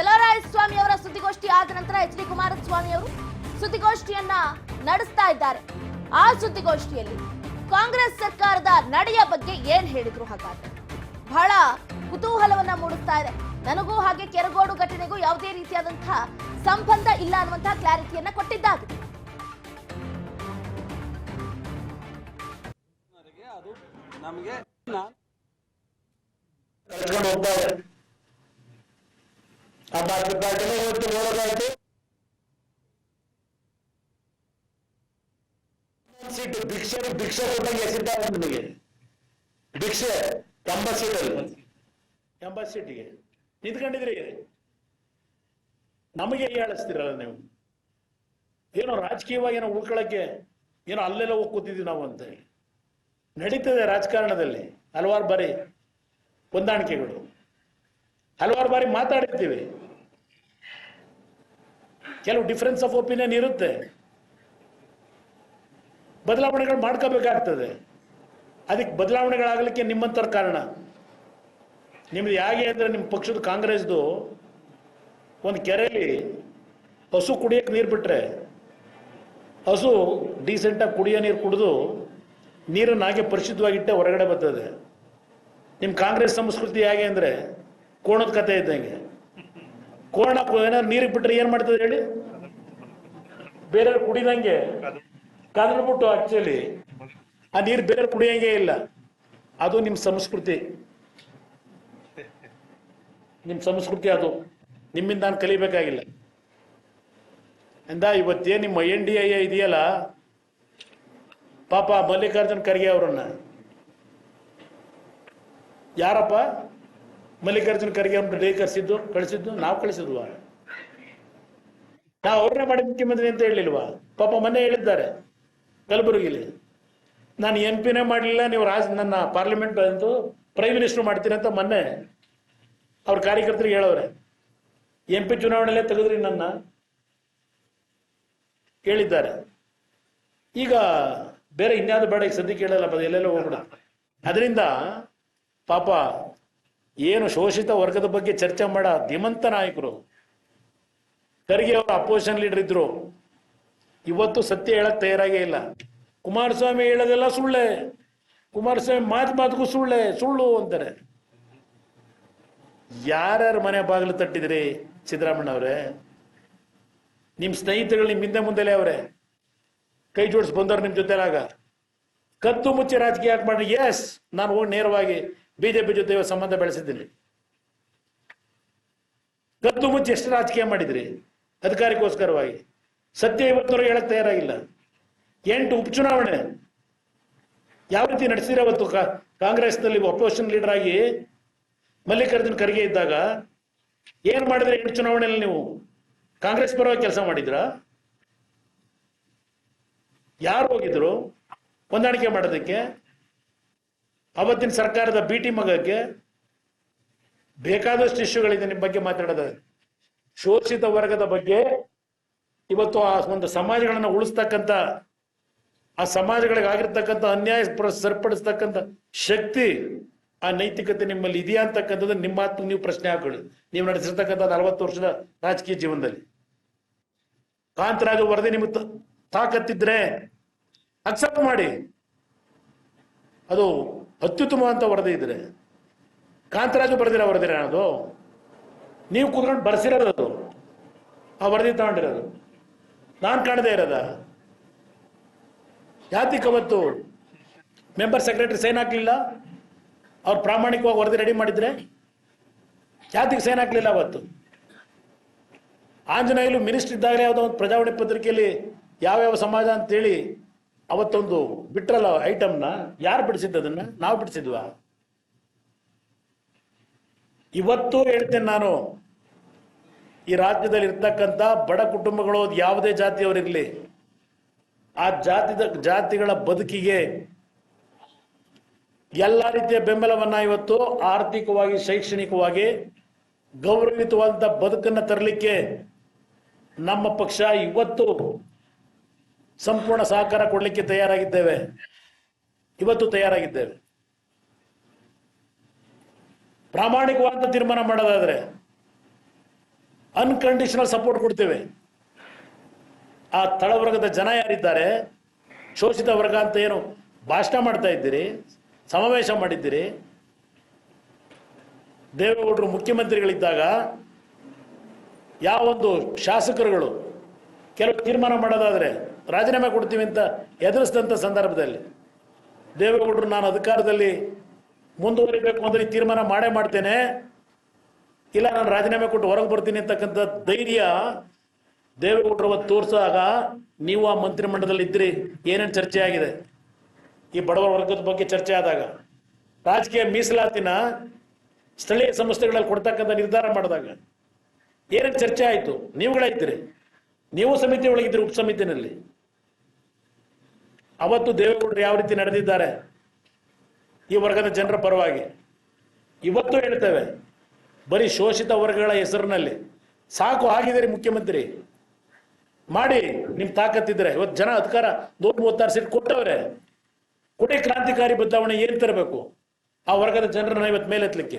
ಚಲವರಾಯಸ್ವಾಮಿ ಅವರ ಸುದ್ದಿಗೋಷ್ಠಿ ಆದ ನಂತರ ಎಚ್ ಡಿ ಕುಮಾರಸ್ವಾಮಿ ಅವರು ಸುದ್ದಿಗೋಷ್ಠಿಯನ್ನ ನಡೆಸ್ತಾ ಇದ್ದಾರೆ. ಆ ಸುದ್ದಿಗೋಷ್ಠಿಯಲ್ಲಿ ಕಾಂಗ್ರೆಸ್ ಸರ್ಕಾರದ ನಡೆಯ ಬಗ್ಗೆ ಏನ್ ಹೇಳಿದ್ರು ಹಾಗಾದ್ರೆ? ಬಹಳ ಕುತೂಹಲವನ್ನ ಮೂಡಿಸ್ತಾ ಇದೆ. ನನಗೂ ಹಾಗೆ ಕೆರಗೋಡು ಘಟನೆಗೂ ಯಾವುದೇ ರೀತಿಯಾದಂತಹ ಸಂಬಂಧ ಇಲ್ಲ ಅನ್ನುವಂತಹ ಕ್ಲಾರಿಟಿಯನ್ನ ಕೊಟ್ಟಿದ್ದಾಗಿದೆ. ಅದು ನಮಗೆ ಆ ಪಾರ್ಟಿ ಪಾರ್ಟಿನ ಇವತ್ತು ನೋಡೋದಾಯ್ತು. ಸೀಟು ಭಿಕ್ಷೆ ಭಿಕ್ಷೆ ಕೊಟ್ಟಂಗೆ ಎಸಿದ್ದಾರೆ ನಿಮಗೆ. ಭಿಕ್ಷೆ ಎಂಬತ್ ಸೀಟಲ್ಲಿ ಎಂಬತ್ ಸೀಟಿಗೆ ನಿಂತ್ಕೊಂಡಿದ್ರಿ ನಮಗೆ ಹೇಳಿಸ್ತಿರಲ್ಲ ನೀವು? ಏನೋ ರಾಜಕೀಯವಾಗಿ ಏನೋ ಉಳ್ಕೊಳಕ್ಕೆ ಏನೋ ಅಲ್ಲೆಲ್ಲ ಹೋಗಿ ಕೂತಿದ್ವಿ ನಾವು ಅಂತ. ನಡೀತದೆ ರಾಜಕಾರಣದಲ್ಲಿ. ಹಲವಾರು ಬಾರಿ ಹೊಂದಾಣಿಕೆಗಳು. ಹಲವಾರು ಬಾರಿ ಮಾತಾಡಿರ್ತೀವಿ. ಕೆಲವು ಡಿಫರೆನ್ಸ್ ಆಫ್ ಒಪಿನಿಯನ್ ಇರುತ್ತೆ. ಬದಲಾವಣೆಗಳು ಮಾಡ್ಕೋಬೇಕಾಗ್ತದೆ. ಅದಕ್ಕೆ ಬದಲಾವಣೆಗಳಾಗಲಿಕ್ಕೆ ನಿಮ್ಮಂತರ ಕಾರಣ. ನಿಮ್ದು ಹೇಗೆ ಅಂದರೆ ನಿಮ್ಮ ಪಕ್ಷದ ಕಾಂಗ್ರೆಸ್ದು ಒಂದು ಕೆರೆಯಲ್ಲಿ ಹಸು ಕುಡಿಯೋಕೆ ನೀರು ಬಿಟ್ಟರೆ ಹಸು ಡೀಸೆಂಟಾಗಿ ಕುಡಿಯೋ ನೀರು ಕುಡಿದು ನೀರನ್ನು ಹಾಗೆ ಪರಿಶುದ್ಧವಾಗಿಟ್ಟೆ ಹೊರಗಡೆ ಬರ್ತದೆ. ನಿಮ್ಮ ಕಾಂಗ್ರೆಸ್ ಸಂಸ್ಕೃತಿ ಹೇಗೆ ಅಂದರೆ ಕೋಣದ ಕತೆ ಇದ್ದಂಗೆ. ಕೋಣ ಏನಾದ್ರು ನೀರಿಗೆ ಬಿಟ್ರೆ ಏನ್ ಮಾಡ್ತದೆ ಹೇಳಿ? ಬೇರೆ ಕುಡಿದಂಗೆ. ಕದಲ್ಬಿಟ್ಟು ಆಕ್ಚುಲಿ ಆ ನೀರು ಬೇರೆ ಕುಡಿಯಂಗೆ ಇಲ್ಲ. ಅದು ನಿಮ್ ಸಂಸ್ಕೃತಿ. ನಿಮ್ ಸಂಸ್ಕೃತಿ ಅದು. ನಿಮ್ಮಿಂದ ನಾನು ಕಲಿಬೇಕಾಗಿಲ್ಲ. ಅಂದ ಇವತ್ತೇ ನಿಮ್ಮ ಎನ್ ಡಿ ಐ ಇದೆಯಲ್ಲ? ಪಾಪ ಮಲ್ಲಿಕಾರ್ಜುನ್ ಖರ್ಗೆ ಅವರನ್ನ. ಯಾರಪ್ಪ? ಮಲ್ಲಿಕಾರ್ಜುನ್ ಖರ್ಗೆ ಅವ್ರನ್ನ ಡೇ ಕಳಿಸಿದ್ದು, ನಾವು ಕಳಿಸಿದ್ವಾ? ನಾವು ಅವ್ರನ್ನೇ ಮಾಡಿ ಮುಖ್ಯಮಂತ್ರಿ ಅಂತ ಹೇಳಿಲ್ವಾ? ಪಾಪ ಮೊನ್ನೆ ಹೇಳಿದ್ದಾರೆ, ಕಲಬುರಗಿಲಿ. ನಾನು ಎಂ ಪಿನೇ ಮಾಡಲಿಲ್ಲ, ನೀವು ರಾಜ್, ನನ್ನ ಪಾರ್ಲಿಮೆಂಟ್ ಬಂದು ಪ್ರೈಮ್ ಮಿನಿಸ್ಟರ್ ಮಾಡ್ತೀನಿ ಅಂತ ಮೊನ್ನೆ ಅವ್ರ ಕಾರ್ಯಕರ್ತರಿಗೆ ಹೇಳವ್ರೆ. ಎಂ ಪಿ ಚುನಾವಣೆಯಲ್ಲೇ ತೆಗೆದ್ರಿ ನನ್ನ. ಹೇಳಿದ್ದಾರೆ. ಈಗ ಬೇರೆ ಇನ್ಯಾವುದು ಬೇಡ, ಈಗ ಸದ್ಯಕ್ಕೆ ಹೇಳಲ್ಲ ಬದ ಎಲ್ಲೆಲ್ಲೋ ಹೋಗ್ಬಿಡ ಅದರಿಂದ ಪಾಪ ಏನು ಶೋಷಿತ ವರ್ಗದ ಬಗ್ಗೆ ಚರ್ಚೆ ಮಾಡ ಧೀಮಂತ ನಾಯಕರು. ಖರ್ಗೆ ಅವರು ಅಪೋಸಿಷನ್ ಲೀಡರ್ ಇದ್ರು. ಇವತ್ತು ಸತ್ಯ ಹೇಳಕ್ ತಯಾರಾಗೇ ಇಲ್ಲ. ಕುಮಾರಸ್ವಾಮಿ ಹೇಳೋದೆಲ್ಲ ಸುಳ್ಳೆ. ಕುಮಾರಸ್ವಾಮಿ ಮಾತು ಮಾತುಗೂ ಸುಳ್ಳೆ. ಸುಳ್ಳು ಅಂತಾರೆ. ಯಾರ್ಯಾರ ಮನೆ ಬಾಗಿಲು ತಟ್ಟಿದ್ರಿ ಸಿದ್ದರಾಮಣ್ಣ ಅವರೇ? ನಿಮ್ಮ ಸ್ನೇಹಿತರುಗಳು ನಿಮ್ಮ ಹಿಂದೆ ಮುಂದೆಲೇ ಅವರೇ. ಕೈ ಜೋಡಿಸಿ ಬಂದವ್ರು ನಿಮ್ ಜೊತೆಲಾಗ. ಕತ್ತು ಮುಚ್ಚಿ ರಾಜಕೀಯ ಮಾಡ್ರಿ? ಎಸ್ ನಾನು ಹೋಗಿ ನೇರವಾಗಿ ಬಿಜೆಪಿ ಜೊತೆ ಸಂಬಂಧ ಬೆಳೆಸಿದ್ದೀನಿ ಗದ್ದು ಮುಚ್ಚಿ ಎಷ್ಟು ರಾಜಕೀಯ ಮಾಡಿದ್ರಿ? ಅಧಿಕಾರಕ್ಕೋಸ್ಕರವಾಗಿ ಸತ್ಯ ಇವತ್ತವರೆಗೆ ಹೇಳಕ್ ತಯಾರಾಗಿಲ್ಲ. ಎಂಟು ಉಪಚುನಾವಣೆ. ಯಾವ ರೀತಿ ನಡೆಸಿದ್ರೆ ಅವತ್ತು ಕಾಂಗ್ರೆಸ್ನಲ್ಲಿ ಅಪೋಸಿಷನ್ ಲೀಡರ್ ಆಗಿ ಮಲ್ಲಿಕಾರ್ಜುನ್ ಖರ್ಗೆ ಇದ್ದಾಗ ಏನ್ ಮಾಡಿದ್ರೆ ಎಂಟು ಚುನಾವಣೆಯಲ್ಲಿ ನೀವು ಕಾಂಗ್ರೆಸ್ ಪರವಾಗಿ ಕೆಲಸ ಮಾಡಿದ್ರ? ಯಾರು ಹೋಗಿದ್ರು? ಹೊಂದಾಣಿಕೆ ಮಾಡೋದಕ್ಕೆ? ಅವತ್ತಿನ ಸರ್ಕಾರದ ಬಿ ಟಿ ಮಗಕ್ಕೆ ಬೇಕಾದಷ್ಟು ಇಶ್ಯೂಗಳಿದೆ ನಿಮ್ಮ ಬಗ್ಗೆ ಮಾತಾಡೋದು. ಶೋಷಿತ ವರ್ಗದ ಬಗ್ಗೆ ಇವತ್ತು ಆ ಒಂದು ಸಮಾಜಗಳನ್ನ ಉಳಿಸ್ತಕ್ಕಂಥ, ಆ ಸಮಾಜಗಳಿಗೆ ಆಗಿರ್ತಕ್ಕಂಥ ಅನ್ಯಾಯ ಸರಿಪಡಿಸ್ತಕ್ಕಂಥ ಶಕ್ತಿ, ಆ ನೈತಿಕತೆ ನಿಮ್ಮಲ್ಲಿ ಇದೆಯಾ ಅಂತಕ್ಕಂಥದ್ದು ನಿಮ್ಮ ಮಾತು ನೀವು ಪ್ರಶ್ನೆ ಹಾಕೊಳ್ಳಿ. ನೀವು ನಡೆಸಿರ್ತಕ್ಕಂಥ ನಲವತ್ತು ವರ್ಷದ ರಾಜಕೀಯ ಜೀವನದಲ್ಲಿ. ಕಾಂತರಾಜು ವರದಿ ನಿಮಗೆ ತಾಕತ್ತಿದ್ರೆ ಅಕ್ಸೆಪ್ಟ್ ಮಾಡಿ. ಅದು ಅತ್ಯುತ್ತಮವಂತ ವರದಿ ಇದ್ರೆ. ಕಾಂತರಾಜು ಬರೆದಿರೋ ವರದಿರ ಅದು ನೀವು ಕೂತ್ಕೊಂಡು ಬರ್ಸಿರೋದು ಅದು. ಆ ವರದಿ ತಗೊಂಡಿರೋದು. ನಾನು ಕಾಣದೇ ಇರೋದ. ಯಾತಿಕ್ ಅವತ್ತು ಮೆಂಬರ್ ಸೆಕ್ರೆಟರಿ ಸೈನ್ ಹಾಕ್ಲಿಲ್ಲ? ಅವ್ರು ಪ್ರಾಮಾಣಿಕವಾಗಿ ವರದಿ ರೆಡಿ ಮಾಡಿದ್ರೆ? ಯಾತಿಗೆ ಸೈನ್ ಹಾಕ್ಲಿಲ್ಲ ಅವತ್ತು? ಆಂಜನೇಯಲು ಮಿನಿಸ್ಟರ್ ಇದ್ದಾಗಲೇ ಯಾವುದೋ ಒಂದು ಪ್ರಜಾವಾಣಿ ಪತ್ರಿಕೆಯಲ್ಲಿ ಯಾವ್ಯಾವ ಸಮಾಜ ಅಂತೇಳಿ ಅವತ್ತೊಂದು ಬಿಟ್ರಲ್ಲ ಐಟಮ್ನ, ಯಾರು ಬಿಡಿಸಿದ್ದು ಅದನ್ನ? ನಾವು ಬಿಡಿಸಿದ್ವಾ? ಇವತ್ತು ಹೇಳ್ತೇನೆ ನಾನು, ಈ ರಾಜ್ಯದಲ್ಲಿ ಇರ್ತಕ್ಕಂಥ ಬಡ ಕುಟುಂಬಗಳು ಯಾವುದೇ ಜಾತಿಯವರಿರ್ಲಿ, ಆ ಜಾತಿದ, ಜಾತಿಗಳ ಬದುಕಿಗೆ ಎಲ್ಲ ರೀತಿಯ ಬೆಂಬಲವನ್ನ ಇವತ್ತು ಆರ್ಥಿಕವಾಗಿ, ಶೈಕ್ಷಣಿಕವಾಗಿ ಗೌರವಿತವಾದಂಥ ಬದುಕನ್ನ ತರಲಿಕ್ಕೆ ನಮ್ಮ ಪಕ್ಷ ಇವತ್ತು ಸಂಪೂರ್ಣ ಸಹಕಾರ ಕೊಡಲಿಕ್ಕೆ ತಯಾರಾಗಿದ್ದೇವೆ. ಇವತ್ತು ತಯಾರಾಗಿದ್ದೇವೆ. ಪ್ರಾಮಾಣಿಕವಾದ ತೀರ್ಮಾನ ಮಾಡೋದಾದ್ರೆ ಅನ್ಕಂಡೀಷನಲ್ ಸಪೋರ್ಟ್ ಕೊಡ್ತೇವೆ. ಆ ತಳವರ್ಗದ ಜನ ಯಾರಿದ್ದಾರೆ, ಶೋಷಿತ ವರ್ಗ ಅಂತ ಏನು ಭಾಷಣ ಮಾಡ್ತಾ ಇದ್ದೀರಿ, ಸಮಾವೇಶ ಮಾಡಿದ್ದೀರಿ, ದೇವೇಗೌಡರು ಮುಖ್ಯಮಂತ್ರಿಗಳಿದ್ದಾಗ ಯಾವೊಂದು ಶಾಸಕರುಗಳು ಕೆಲವು ತೀರ್ಮಾನ ಮಾಡೋದಾದ್ರೆ ರಾಜೀನಾಮೆ ಕೊಡ್ತೀವಿ ಅಂತ ಎದುರಿಸಿದಂಥ ಸಂದರ್ಭದಲ್ಲಿ ದೇವೇಗೌಡರು, ನಾನು ಅಧಿಕಾರದಲ್ಲಿ ಮುಂದುವರಿಬೇಕು ಅಂದರೆ ಈ ತೀರ್ಮಾನ ಮಾಡೇ ಮಾಡ್ತೇನೆ. ಇಲ್ಲ, ನಾನು ರಾಜೀನಾಮೆ ಕೊಟ್ಟು ಹೊರಗೆ ಬರ್ತೀನಿ ಅಂತಕ್ಕಂಥ ಧೈರ್ಯ ದೇವೇಗೌಡರು ತೋರಿಸಿದಾಗ ನೀವು ಆ ಮಂತ್ರಿಮಂಡಲದಲ್ಲಿ ಇದ್ರಿ. ಏನೇನು ಚರ್ಚೆ ಆಗಿದೆ ಈ ಬಡವರ ವರ್ಗದ ಬಗ್ಗೆ ಚರ್ಚೆ ಆದಾಗ, ರಾಜಕೀಯ ಮೀಸಲಾತಿನ ಸ್ಥಳೀಯ ಸಂಸ್ಥೆಗಳಲ್ಲಿ ಕೊಡ್ತಕ್ಕಂಥ ನಿರ್ಧಾರ ಮಾಡಿದಾಗ ಏನೇನು ಚರ್ಚೆ ಆಯಿತು? ನೀವುಗಳೇ ಇದ್ದೀರಿ. ನೀವು ಸಮಿತಿ ಒಳಗಿದ್ರಿ ಉಪ ಸಮಿತಿನಲ್ಲಿ. ಅವತ್ತು ದೇವೇಗೌಡರು ಯಾವ ರೀತಿ ನಡೆದಿದ್ದಾರೆ? ಈ ವರ್ಗದ ಜನರ ಪರವಾಗಿ. ಇವತ್ತು ಹೇಳ್ತೇವೆ, ಬರೀ ಶೋಷಿತ ವರ್ಗಗಳ ಹೆಸರಿನಲ್ಲಿ. ಸಾಕು ಆಗಿದ್ದೀರಿ ಮುಖ್ಯಮಂತ್ರಿ. ಮಾಡಿ, ನಿಮ್ ತಾಕತ್ತಿದ್ರೆ. ಇವತ್ತು ಜನ ಅಧಿಕಾರ ನೂರ ಮೂವತ್ತಾರು ಸೀಟ್ ಕೊಟ್ಟವ್ರೆ. ಕೊಡಿ ಕ್ರಾಂತಿಕಾರಿ ಬದಲಾವಣೆ ಏನ್ ತರಬೇಕು? ಆ ವರ್ಗದ ಜನರನ್ನ ಇವತ್ತು ಮೇಲೆತ್ತಲಿಕ್ಕೆ.